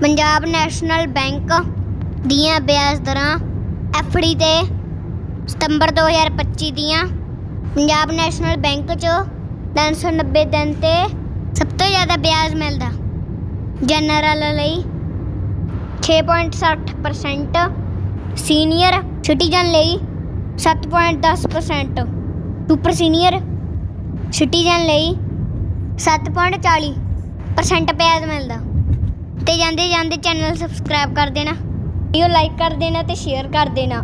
Punjab national bank ਦੀਆਂ ਵਿਆਜ ਦਰਾਂ ਐਫਡੀ ਤੇ ਸਤੰਬਰ 2025 ਦੀਆਂ। ਪੰਜਾਬ ਨੈਸ਼ਨਲ ਬੈਂਕ 'ਚ 390 ਦਿਨ ਤੇ ਸਭ ਤੋਂ ਜ਼ਿਆਦਾ ਵਿਆਜ ਮਿਲਦਾ। ਜਨਰਲ ਲਈ 6.60% ਸੀਨੀਅਰ ਸਿਟੀਜ਼ਨ ਲਈ 7.10% ਸੁਪਰ ਸੀਨੀਅਰ ਸਿਟੀਜ਼ਨ ਲਈ 7.40% ਵਿਆਜ ਮਿਲਦਾ। ਤੇ ਜਾਂਦੇ ਜਾਂਦੇ ਚੈਨਲ ਸਬਸਕ੍ਰਾਈਬ ਕਰ ਦੇਣਾ। ਵੀਡੀਓ ਲਾਈਕ ਕਰ ਦੇਣਾ ਤੇ ਸ਼ੇਅਰ ਕਰ ਦੇਣਾ।